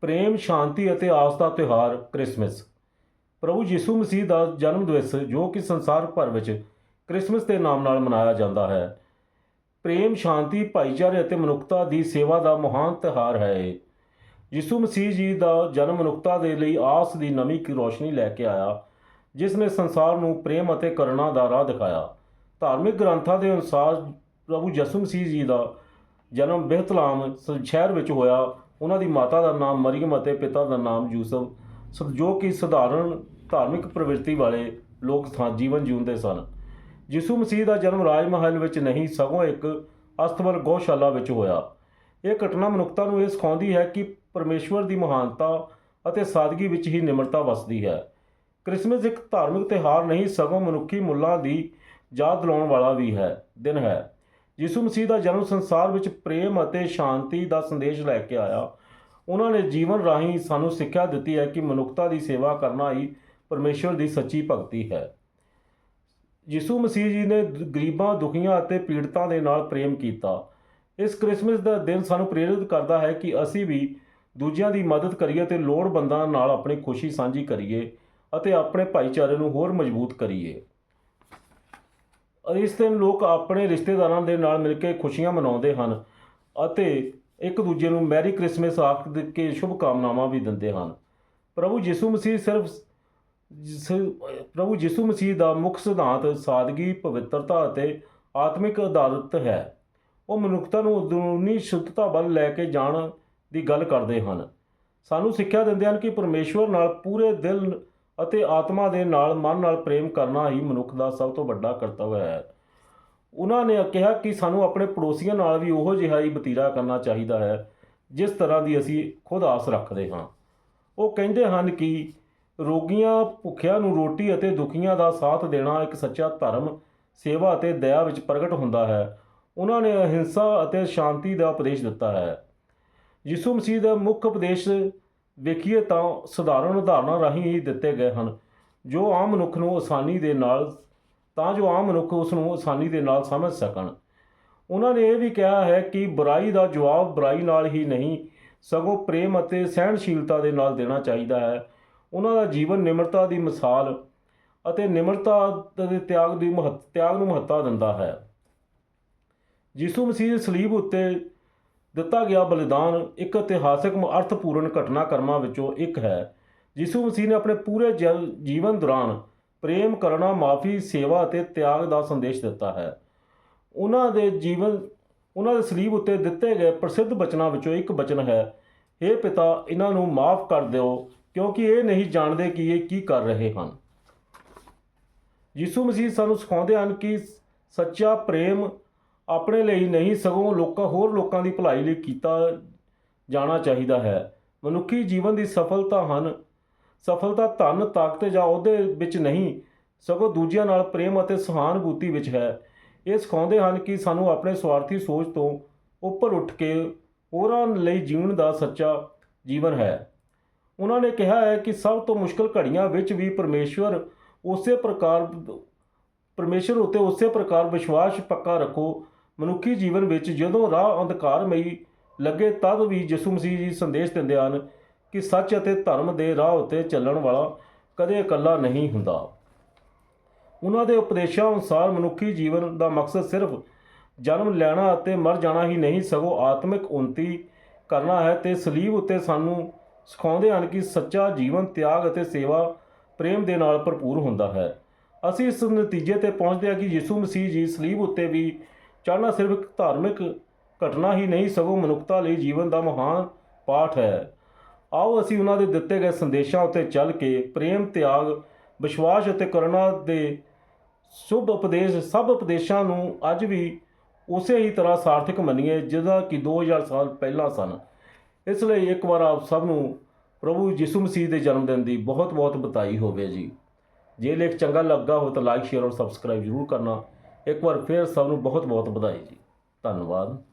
ਪ੍ਰੇਮ, ਸ਼ਾਂਤੀ ਅਤੇ ਆਸ ਦਾ ਤਿਉਹਾਰ ਕ੍ਰਿਸਮਸ। ਪ੍ਰਭੂ ਯਿਸੂ ਮਸੀਹ ਦਾ ਜਨਮ ਦਿਵਸ, ਜੋ ਕਿ ਸੰਸਾਰ ਭਰ ਵਿੱਚ ਕ੍ਰਿਸਮਸ ਦੇ ਨਾਮ ਨਾਲ ਮਨਾਇਆ ਜਾਂਦਾ ਹੈ। ਪ੍ਰੇਮ, ਸ਼ਾਂਤੀ, ਭਾਈਚਾਰੇ ਅਤੇ ਮਨੁੱਖਤਾ ਦੀ ਸੇਵਾ ਦਾ ਮਹਾਨ ਤਿਉਹਾਰ ਹੈ ਇਹ। ਯਿਸੂ ਮਸੀਹ ਜੀ ਦਾ ਜਨਮ ਮਨੁੱਖਤਾ ਦੇ ਲਈ ਆਸ ਦੀ ਨਵੀਂ ਕੀ ਰੋਸ਼ਨੀ ਲੈ ਕੇ ਆਇਆ, ਜਿਸ ਨੇ ਸੰਸਾਰ ਨੂੰ ਪ੍ਰੇਮ ਅਤੇ ਕਰੁਣਾ ਦਾ ਰਾਹ ਦਿਖਾਇਆ। ਧਾਰਮਿਕ ਗ੍ਰੰਥਾਂ ਦੇ ਅਨੁਸਾਰ ਪ੍ਰਭੂ ਯਿਸੂ ਮਸੀਹ ਜੀ ਦਾ ਜਨਮ ਬਹਿਤਲਾਮ ਸ਼ਹਿਰ ਵਿੱਚ ਹੋਇਆ। ਉਹਨਾਂ ਦੀ ਮਾਤਾ ਦਾ ਨਾਮ ਮਰੀਮ ਅਤੇ ਪਿਤਾ ਦਾ ਨਾਮ ਯੂਸਫ ਸ- ਜੋ ਕਿ ਸਧਾਰਨ ਧਾਰਮਿਕ ਪ੍ਰਵਿਰਤੀ ਵਾਲੇ ਲੋਕ ਥਾਂ ਜੀਵਨ ਜਿਉਂਦੇ ਸਨ। ਯਿਸੂ ਮਸੀਹ ਦਾ ਜਨਮ ਰਾਜ ਮਹਿਲ ਵਿੱਚ ਨਹੀਂ, ਸਗੋਂ ਇੱਕ ਅਸਤਵਲ ਗੋਸ਼ਾਲਾ ਵਿੱਚ ਹੋਇਆ। ਇਹ ਘਟਨਾ ਮਨੁੱਖਤਾ ਨੂੰ ਇਹ ਸਿਖਾਉਂਦੀ ਹੈ ਕਿ ਪਰਮੇਸ਼ਵਰ ਦੀ ਮਹਾਨਤਾ ਅਤੇ ਸਾਦਗੀ ਵਿੱਚ ਹੀ ਨਿਮਰਤਾ ਵਸਦੀ ਹੈ। ਕ੍ਰਿਸਮਸ ਇੱਕ ਧਾਰਮਿਕ ਤਿਉਹਾਰ ਨਹੀਂ, ਸਗੋਂ ਮਨੁੱਖੀ ਮੁੱਲਾਂ ਦੀ ਯਾਦ ਦਿਲਾਉਣ ਵਾਲਾ ਵੀ ਹੈ, ਦਿਨ ਹੈ। ਯਿਸੂ ਮਸੀਹ ਦਾ ਜਨਮ ਸੰਸਾਰ ਵਿੱਚ ਪ੍ਰੇਮ ਅਤੇ ਸ਼ਾਂਤੀ ਦਾ ਸੰਦੇਸ਼ ਲੈ ਕੇ ਆਇਆ। ਉਹਨਾਂ ਨੇ ਜੀਵਨ ਰਾਹੀਂ ਸਾਨੂੰ ਸਿੱਖਿਆ ਦਿੱਤੀ ਹੈ ਕਿ ਮਨੁੱਖਤਾ ਦੀ ਸੇਵਾ ਕਰਨਾ ਹੀ ਪਰਮੇਸ਼ਵਰ ਦੀ ਸੱਚੀ ਭਗਤੀ ਹੈ। ਯਿਸੂ ਮਸੀਹ ਜੀ ਨੇ ਗਰੀਬਾਂ, ਦੁਖੀਆਂ ਅਤੇ ਪੀੜਤਾਂ ਦੇ ਨਾਲ ਪ੍ਰੇਮ ਕੀਤਾ। ਇਸ ਕ੍ਰਿਸਮਸ ਦਾ ਦਿਨ ਸਾਨੂੰ ਪ੍ਰੇਰਿਤ ਕਰਦਾ ਹੈ ਕਿ ਅਸੀਂ ਵੀ ਦੂਜਿਆਂ ਦੀ ਮਦਦ ਕਰੀਏ ਤੇ ਲੋੜਵੰਦਾਂ ਨਾਲ ਆਪਣੀ ਖੁਸ਼ੀ ਸਾਂਝੀ ਕਰੀਏ ਅਤੇ ਆਪਣੇ ਭਾਈਚਾਰੇ ਨੂੰ ਹੋਰ ਮਜ਼ਬੂਤ ਕਰੀਏ। ਇਸ ਦਿਨ ਲੋਕ ਆਪਣੇ ਰਿਸ਼ਤੇਦਾਰਾਂ ਦੇ ਨਾਲ ਮਿਲ ਕੇ ਖੁਸ਼ੀਆਂ ਮਨਾਉਂਦੇ ਹਨ ਅਤੇ ਇੱਕ ਦੂਜੇ ਨੂੰ ਮੈਰੀ ਕ੍ਰਿਸਮਸ ਆਖ ਕੇ ਸ਼ੁਭ ਕਾਮਨਾਵਾਂ ਵੀ ਦਿੰਦੇ ਹਨ। ਪ੍ਰਭੂ ਯਿਸੂ ਮਸੀਹ ਸਿਰਫ ਪ੍ਰਭੂ ਯਿਸੂ ਮਸੀਹ ਦਾ ਮੁੱਖ ਸਿਧਾਂਤ ਸਾਦਗੀ, ਪਵਿੱਤਰਤਾ ਅਤੇ ਆਤਮਿਕ ਅਦਾਲਤ ਹੈ। ਉਹ ਮਨੁੱਖਤਾ ਨੂੰ ਅੰਦਰੂਨੀ ਸ਼ੁੱਧਤਾ ਵੱਲ ਲੈ ਕੇ ਜਾਣ ਦੀ ਗੱਲ ਕਰਦੇ ਹਨ। ਸਾਨੂੰ ਸਿੱਖਿਆ ਦਿੰਦੇ ਹਨ ਕਿ ਪਰਮੇਸ਼ਵਰ ਨਾਲ ਪੂਰੇ ਦਿਲ ਅਤੇ ਆਤਮਾ ਦੇ ਨਾਲ ਮਨ ਨਾਲ ਪ੍ਰੇਮ ਕਰਨਾ ਹੀ ਮਨੁੱਖ ਦਾ ਸਭ ਤੋਂ ਵੱਡਾ ਕਰਤੱਵ ਹੈ। ਉਹਨਾਂ ਨੇ ਕਿਹਾ ਕਿ ਸਾਨੂੰ ਆਪਣੇ ਪੜੋਸੀਆਂ ਨਾਲ ਵੀ ਉਹੋ ਜਿਹਾ ਹੀ ਬਤੀਰਾ ਕਰਨਾ ਚਾਹੀਦਾ ਹੈ, ਜਿਸ ਤਰ੍ਹਾਂ ਦੀ ਅਸੀਂ ਖੁਦ ਆਸ ਰੱਖਦੇ ਹਾਂ। ਉਹ ਕਹਿੰਦੇ ਹਨ ਕਿ ਰੋਗੀਆਂ ਭੁੱਖਿਆਂ ਨੂੰ ਰੋਟੀ ਅਤੇ ਦੁਖੀਆਂ ਦਾ ਸਾਥ ਦੇਣਾ ਇੱਕ ਸੱਚਾ ਧਰਮ, ਸੇਵਾ ਅਤੇ ਦਇਆ ਵਿੱਚ ਪ੍ਰਗਟ ਹੁੰਦਾ ਹੈ। ਉਹਨਾਂ ਨੇ ਅਹਿੰਸਾ ਅਤੇ ਸ਼ਾਂਤੀ ਦਾ ਉਪਦੇਸ਼ ਦਿੱਤਾ ਹੈ। ਯਿਸੂ ਮਸੀਹ ਦਾ ਮੁੱਖ ਉਪਦੇਸ਼ ਵੇਖੀਏ ਤਾਂ ਸਧਾਰਨ ਉਦਾਹਰਨਾਂ ਰਾਹੀਂ ਹੀ ਦਿੱਤੇ ਗਏ ਹਨ। ਜੋ ਆਮ ਮਨੁੱਖ ਨੂੰ ਆਸਾਨੀ ਦੇ ਨਾਲ, ਤਾਂ ਜੋ ਆਮ ਮਨੁੱਖ ਉਸ ਨੂੰ ਆਸਾਨੀ ਦੇ ਨਾਲ ਸਮਝ ਸਕਣ। ਉਹਨਾਂ ਨੇ ਇਹ ਵੀ ਕਿਹਾ ਹੈ ਕਿ ਬੁਰਾਈ ਦਾ ਜਵਾਬ ਬੁਰਾਈ ਨਾਲ ਹੀ ਨਹੀਂ, ਸਗੋਂ ਪ੍ਰੇਮ ਅਤੇ ਸਹਿਣਸ਼ੀਲਤਾ ਦੇ ਨਾਲ ਦੇਣਾ ਚਾਹੀਦਾ ਹੈ। ਉਹਨਾਂ ਦਾ ਜੀਵਨ ਨਿਮਰਤਾ ਦੀ ਮਿਸਾਲ ਅਤੇ ਨਿਮਰਤਾ ਦੇ ਤਿਆਗ ਦੀ ਮਹੱਤ, ਤਿਆਗ ਨੂੰ ਮਹੱਤਤਾ ਦਿੰਦਾ ਹੈ। ਯਿਸੂ ਮਸੀਹ ਸਲੀਬ ਉੱਤੇ ਦਿੱਤਾ ਗਿਆ ਬਲੀਦਾਨ ਇੱਕ ਇਤਿਹਾਸਕ ਅਰਥਪੂਰਨ ਘਟਨਾਕ੍ਰਮਾਂ ਵਿੱਚੋਂ ਇੱਕ ਹੈ ਯਿਸੂ ਮਸੀਹ ਨੇ ਆਪਣੇ ਪੂਰੇ ਜਲ- ਜੀਵਨ ਦੌਰਾਨ ਪ੍ਰੇਮ ਕਰਨਾ, ਮਾਫੀ, ਸੇਵਾ ਅਤੇ ਤਿਆਗ ਦਾ ਸੰਦੇਸ਼ ਦਿੱਤਾ ਹੈ। ਉਹਨਾਂ ਦੇ ਜੀਵਨ, ਉਹਨਾਂ ਦੇ ਸਲੀਬ ਉੱਤੇ ਦਿੱਤੇ ਗਏ ਪ੍ਰਸਿੱਧ ਬਚਨਾਂ ਵਿੱਚੋਂ ਇੱਕ ਬਚਨ ਹੈ हे ਪਿਤਾ, ਇਹਨਾਂ ਨੂੰ ਮਾਫ ਕਰ ਦਿਓ, ਕਿਉਂਕਿ ਇਹ ਨਹੀਂ ਜਾਣਦੇ ਕਿ ਇਹ ਕੀ ਕਰ ਰਹੇ ਹਨ। ਯਿਸੂ ਮਸੀਹ ਸਾਨੂੰ ਸਿਖਾਉਂਦੇ ਹਨ ਕਿ ਸੱਚਾ ਪ੍ਰੇਮ ਆਪਣੇ ਲਈ ਨਹੀਂ, ਸਗੋਂ ਲੋਕਾਂ, ਹੋਰ ਲੋਕਾਂ ਦੀ ਭਲਾਈ ਲਈ ਕੀਤਾ ਜਾਣਾ ਚਾਹੀਦਾ ਹੈ। ਮਨੁੱਖੀ ਜੀਵਨ ਦੀ ਸਫਲਤਾ ਹਨ। ਸਫਲਤਾ ਧਨ, ਤਾਕਤ ਜਾਂ ਉਹਦੇ ਵਿੱਚ ਨਹੀਂ, ਸਗੋਂ ਦੂਜਿਆਂ ਨਾਲ ਪ੍ਰੇਮ ਅਤੇ ਸਹਾਨੁਭੂਤੀ ਵਿੱਚ ਹੈ। ਇਹ ਸਿਖਾਉਂਦੇ ਹਨ ਕਿ ਸਾਨੂੰ ਆਪਣੇ ਸਵਾਰਥੀ ਸੋਚ ਤੋਂ ਉੱਪਰ ਉੱਠ ਕੇ ਹੋਰਾਂ ਲਈ ਜੀਣ ਦਾ ਸੱਚਾ ਜੀਵਨ ਹੈ। ਉਹਨਾਂ ਨੇ ਕਿਹਾ ਹੈ ਕਿ ਸਭ ਤੋਂ ਮੁਸ਼ਕਲ ਘੜੀਆਂ ਵਿੱਚ ਵੀ ਪਰਮੇਸ਼ਵਰ ਉਸੇ ਪ੍ਰਕਾਰ, ਪਰਮੇਸ਼ਵਰ ਉੱਤੇ ਉਸੇ ਪ੍ਰਕਾਰ ਵਿਸ਼ਵਾਸ ਪੱਕਾ ਰੱਖੋ ਮਨੁੱਖੀ ਜੀਵਨ ਵਿੱਚ ਜਦੋਂ ਰਾਹ ਅੰਧਕਾਰਮਈ ਲੱਗੇ, ਤਦ ਵੀ ਯਿਸੂ ਮਸੀਹ ਜੀ ਸੰਦੇਸ਼ ਦਿੰਦੇ ਹਨ ਕਿ ਸੱਚ ਅਤੇ ਧਰਮ ਦੇ ਰਾਹ ਉੱਤੇ ਚੱਲਣ ਵਾਲਾ ਕਦੇ ਇਕੱਲਾ ਨਹੀਂ ਹੁੰਦਾ। ਉਹਨਾਂ ਦੇ ਉਪਦੇਸ਼ਾਂ ਅਨੁਸਾਰ ਮਨੁੱਖੀ ਜੀਵਨ ਦਾ ਮਕਸਦ ਸਿਰਫ ਜਨਮ ਲੈਣਾ ਅਤੇ ਮਰ ਜਾਣਾ ਹੀ ਨਹੀਂ, ਸਗੋਂ ਆਤਮਿਕ ਉન્નਤੀ ਕਰਨਾ ਹੈ ਤੇ ਸਲੀਬ ਉੱਤੇ ਸਾਨੂੰ ਸਿਖਾਉਂਦੇ ਹਨ ਕਿ ਸੱਚਾ ਜੀਵਨ ਤਿਆਗ ਅਤੇ ਸੇਵਾ ਪ੍ਰੇਮ ਦੇ ਨਾਲ ਭਰਪੂਰ ਹੁੰਦਾ ਹੈ। ਅਸੀਂ ਇਸ ਨਤੀਜੇ ਤੇ ਪਹੁੰਚਦੇ ਹਾਂ ਕਿ ਯਿਸੂ ਮਸੀਹ ਜੀ ਸਲੀਬ ਉੱਤੇ ਵੀ ਚੜ੍ਹਨਾ ਸਿਰਫ ਇੱਕ ਧਾਰਮਿਕ ਘਟਨਾ ਹੀ ਨਹੀਂ, ਸਗੋਂ ਮਨੁੱਖਤਾ ਲਈ ਜੀਵਨ ਦਾ ਮਹਾਨ ਪਾਠ ਹੈ। ਆਓ ਅਸੀਂ ਉਹਨਾਂ ਦੇ ਦਿੱਤੇ ਗਏ ਸੰਦੇਸ਼ਾਂ ਉੱਤੇ ਚੱਲ ਕੇ ਪ੍ਰੇਮ, ਤਿਆਗ, ਵਿਸ਼ਵਾਸ ਅਤੇ ਕਰੁਣਾ ਦੇ ਸ਼ੁਭ ਉਪਦੇਸ਼, ਸਭ ਉਪਦੇਸ਼ਾਂ ਨੂੰ ਅੱਜ ਵੀ ਉਸੇ ਹੀ ਤਰ੍ਹਾਂ ਸਾਰਥਕ ਮੰਨੀਏ, ਜਿਹਦਾ ਕਿ 2000 ਸਾਲ ਪਹਿਲਾਂ ਸਨ। ਇਸ ਲਈ ਇੱਕ ਵਾਰ ਆਪ ਸਭ ਨੂੰ ਪ੍ਰਭੂ ਯਿਸੂ ਮਸੀਹ ਦੇ ਜਨਮ ਦਿਨ ਦੀ ਬਹੁਤ ਬਹੁਤ ਬਧਾਈ ਹੋਵੇ ਜੀ। ਜੇ ਲੇਖ ਚੰਗਾ ਲੱਗਾ ਹੋ ਤਾਂ ਲਾਈਕ ਸ਼ੇਅਰ ਔਰ ਸਬਸਕ੍ਰਾਈਬ ਜ਼ਰੂਰ ਕਰਨਾ। ਇੱਕ ਵਾਰ ਫਿਰ ਸਭ ਨੂੰ ਬਹੁਤ ਬਹੁਤ ਵਧਾਈ ਜੀ। ਧੰਨਵਾਦ।